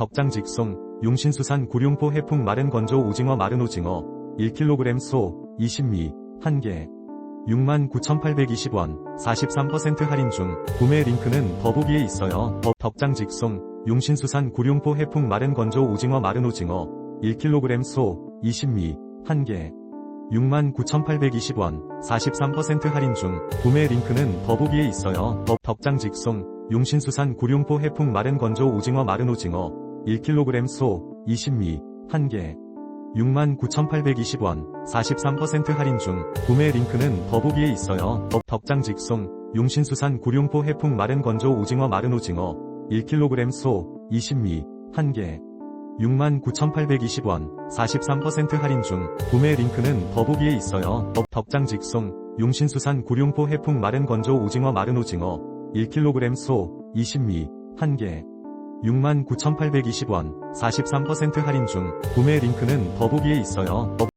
덕장 직송, 용신수산 구룡포 해풍 마른 건조 오징어 마른 오징어, 1kg 소, 20미, 1개. 69,820원, 43% 할인 중, 구매 링크는 더보기에 있어요. 덕, 덕장 직송, 용신수산 구룡포 해풍 마른 건조 오징어 마른 오징어, 1kg 소, 20미, 1개. 69,820원, 43% 할인 중, 구매 링크는 더보기에 있어요. 덕, 덕장 직송, 용신수산 구룡포 해풍 마른 건조 오징어 마른 오징어, 1kg 소, 20미, 1개. 69,820원, 43% 할인 중, 구매 링크는 더보기에 있어요. 덕, 덕장 직송, 용신수산 구룡포 해풍 마른 건조 오징어 마른 오징어, 1kg 소, 20미, 1개. 69,820원, 43% 할인 중, 구매 링크는 더보기에 있어요. 덕, 덕장 직송, 용신수산 구룡포 해풍 마른 건조 오징어 마른 오징어, 1kg 소, 20미, 1개. 69,820원, 43% 할인 중, 구매 링크는 더보기에 있어요. 덕,